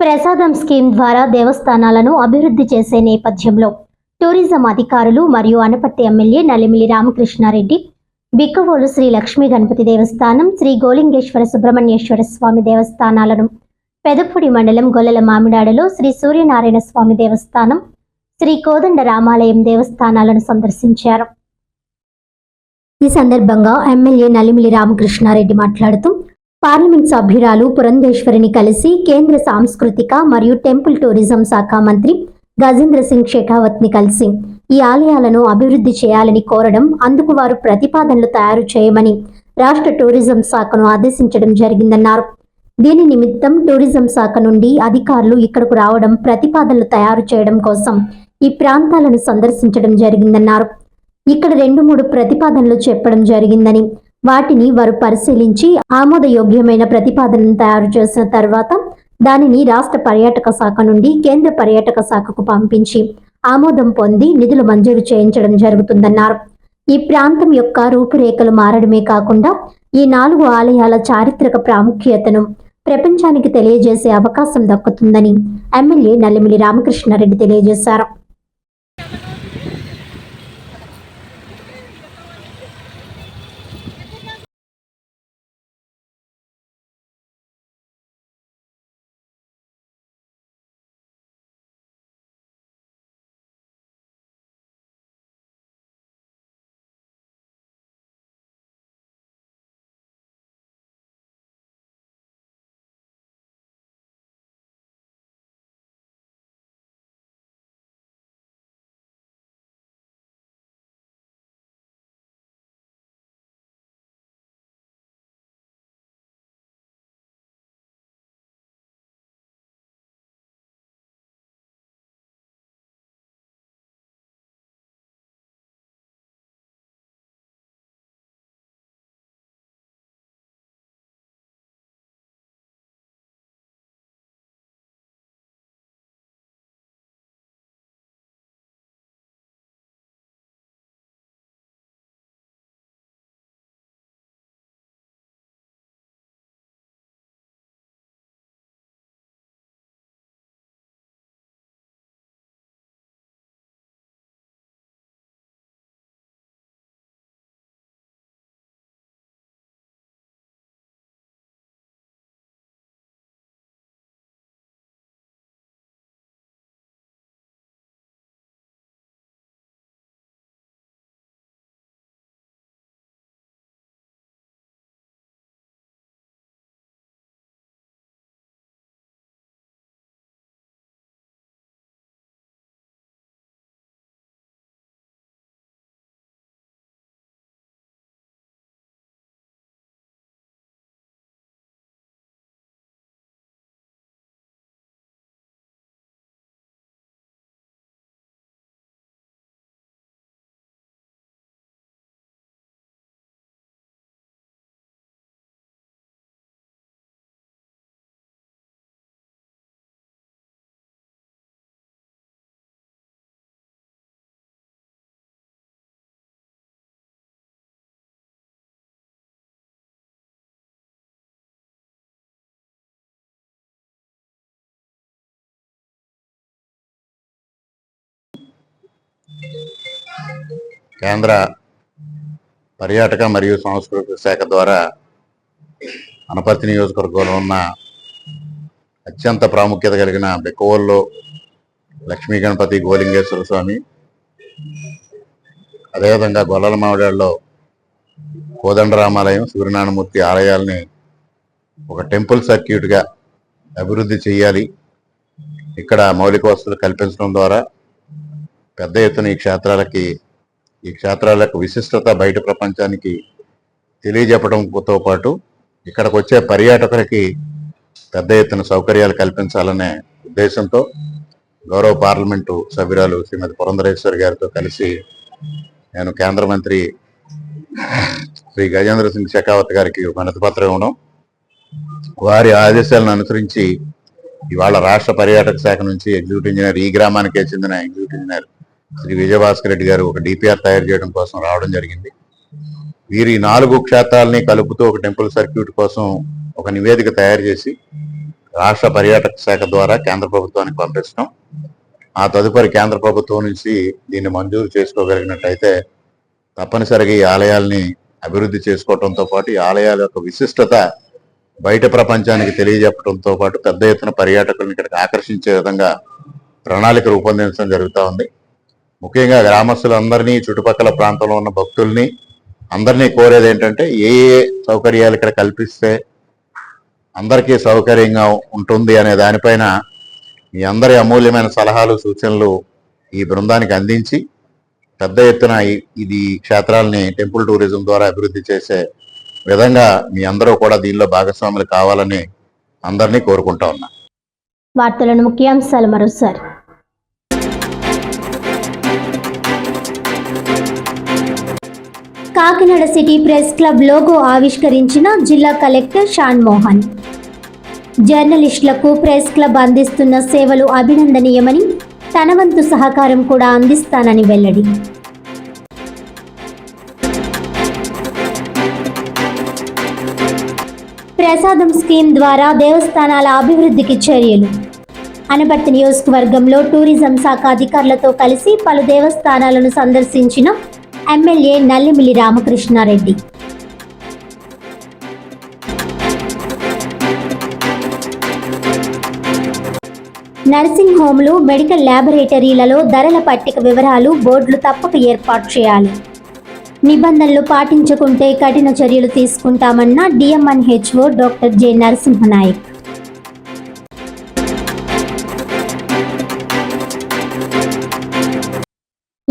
ప్రసాదం స్కీమ్ ద్వారా దేవస్థానాలను అభివృద్ధి చేసే నేపథ్యంలో టూరిజం అధికారులు మరియు అనపర్తి ఎమ్మెల్యే నలిమిలి రామకృష్ణారెడ్డి బిక్కవోలు శ్రీ లక్ష్మీ గణపతి దేవస్థానం శ్రీ గోలింగేశ్వర సుబ్రహ్మణ్యేశ్వర స్వామి దేవస్థానాలను పెదపూడి మండలం గొల్లల మామిడాడలో శ్రీ సూర్యనారాయణ స్వామి దేవస్థానం శ్రీ కోదండ రామాలయం దేవస్థానాలను సందర్శించారు. ఈ సందర్భంగా ఎమ్మెల్యే నలిమిలి రామకృష్ణారెడ్డి మాట్లాడుతూ పార్లమెంట్ సభ్యురాలు పురంధేశ్వరిని కలిసి కేంద్ర సాంస్కృతిక మరియు టెంపుల్ టూరిజం శాఖ మంత్రి గజేంద్ర సింగ్ షెకావత్ని కలిసి ఈ ఆలయాలను అభివృద్ధి చేయాలని కోరడం అందుకు వారు ప్రతిపాదనలు తయారు చేయమని రాష్ట్ర టూరిజం శాఖను ఆదేశించడం జరిగిందన్నారు. దీని నిమిత్తం టూరిజం శాఖ నుండి అధికారులు ఇక్కడకు రావడం ప్రతిపాదనలు తయారు చేయడం కోసం ఈ ప్రాంతాలను సందర్శించడం జరిగిందన్నారు. ఇక్కడ రెండు మూడు ప్రతిపాదనలు చెప్పడం జరిగిందని వాటిని వారు పరిశీలించి ఆమోదయోగ్యమైన ప్రతిపాదనను తయారు చేసిన తర్వాత దానిని రాష్ట్ర పర్యాటక శాఖ నుండి కేంద్ర పర్యాటక శాఖకు పంపించి ఆమోదం పొంది నిధులు మంజూరు చేయించడం జరుగుతుందన్నారు. ఈ ప్రాంతం యొక్క రూపురేఖలు మారడమే కాకుండా ఈ నాలుగు ఆలయాల చారిత్రక ప్రాముఖ్యతను ప్రపంచానికి తెలియజేసే అవకాశం దక్కుతుందని ఎమ్మెల్యే నల్లిమిలి రామకృష్ణారెడ్డి తెలియజేశారు. కేంద్ర పర్యాటక మరియు సాంస్కృతిక శాఖ ద్వారా అనపర్తి నియోజకవర్గంలో ఉన్న అత్యంత ప్రాముఖ్యత కలిగిన బెక్కువల్లో లక్ష్మీ గణపతి గోలింగేశ్వర స్వామి అదేవిధంగా గొల్లల మామిడాల్లో కోదండరామాలయం సూర్యనారాయణమూర్తి ఆలయాల్ని ఒక టెంపుల్ సర్క్యూట్గా అభివృద్ధి చేయాలి ఇక్కడ మౌలిక వసతులు కల్పించడం ద్వారా పెద్ద ఎత్తున ఈ క్షేత్రాలకి ఈ క్షేత్రాల యొక్క విశిష్టత బయట ప్రపంచానికి తెలియజెప్పడంతో పాటు ఇక్కడికి వచ్చే పర్యాటకులకి పెద్ద ఎత్తున సౌకర్యాలు కల్పించాలనే ఉద్దేశంతో గౌరవ పార్లమెంటు సభ్యురాలు శ్రీమతి పురంధరేశ్వరి గారితో కలిసి నేను కేంద్ర మంత్రి శ్రీ గజేంద్ర సింగ్ షెకావత్ గారికి మనతి పత్రం ఇవ్వడం వారి ఆదేశాలను అనుసరించి ఇవాళ రాష్ట్ర పర్యాటక శాఖ నుంచి ఎగ్జిక్యూటివ్ ఇంజనీర్ ఈ గ్రామానికే చెందిన ఎగ్జిక్యూటివ్ ఇంజనీర్ శ్రీ విజయభాస్కర్ రెడ్డి గారు ఒక డిపిఆర్ తయారు చేయడం కోసం రావడం జరిగింది. వీరి నాలుగు క్షేత్రాలని కలుపుతూ ఒక టెంపుల్ సర్క్యూట్ కోసం ఒక నివేదిక తయారు చేసి రాష్ట్ర పర్యాటక శాఖ ద్వారా కేంద్ర ప్రభుత్వానికి పంపిస్తాం ఆ తదుపరి కేంద్ర ప్రభుత్వం నుంచి దీన్ని మంజూరు చేసుకోగలిగినట్టయితే తప్పనిసరిగా ఈ ఆలయాల్ని అభివృద్ధి చేసుకోవడంతో పాటు ఈ ఆలయాల యొక్క విశిష్టత బయట ప్రపంచానికి తెలియజెప్పడంతో పాటు పెద్ద ఎత్తున పర్యాటకులను ఇక్కడికి ఆకర్షించే విధంగా ప్రణాళిక రూపొందించడం జరుగుతూ ఉంది. ముఖ్యంగా గ్రామస్తులందరినీ చుట్టుపక్కల ప్రాంతంలో ఉన్న భక్తుల్ని అందరినీ కోరేది ఏంటంటే ఏ ఏ సౌకర్యాలు ఇక్కడ కల్పిస్తే అందరికీ సౌకర్యంగా ఉంటుంది అనే దానిపైన మీ అందరి అమూల్యమైన సలహాలు సూచనలు ఈ బృందానికి అందించి పెద్ద ఎత్తున ఇది క్షేత్రాలని టెంపుల్ టూరిజం ద్వారా అభివృద్ధి చేసే విధంగా మీ అందరూ కూడా దీనిలో భాగస్వాములు కావాలని అందరినీ కోరుకుంటా ఉన్నా. వార్తలను ముఖ్యాంశాలు మరోసారి. Kakinada city press club logo ఆవిష్కరించిన జిల్లా కలెక్టర్ షాన్ మోహన్. జర్నలిస్టులకు ప్రెస్ క్లబ్ అందిస్తున్న సేవలు అభినందనీయమని తన వంతు సహకారం కూడా అందిస్తానని వెల్లడి. ప్రసాదం స్కీమ్ ద్వారా దేవస్థానాల అభివృద్ధికి చర్యలు. అనపర్తి నియోజకవర్గంలో టూరిజం శాఖ అధికారులతో కలిసి పలు దేవస్థానాలను సందర్శించిన ఎమ్మెల్యే నల్లిమిల్లి రామకృష్ణారెడ్డి. నర్సింగ్ హోమ్లు మెడికల్ ల్యాబొరేటరీలలో ధరల పట్టిక వివరాలు బోర్డులు తప్పక ఏర్పాటు చేయాలి. నిబంధనలు పాటించకుంటే కఠిన చర్యలు తీసుకుంటామన్న డిఎంఎన్హెచ్ఓ డాక్టర్ జె నరసింహనాయక్.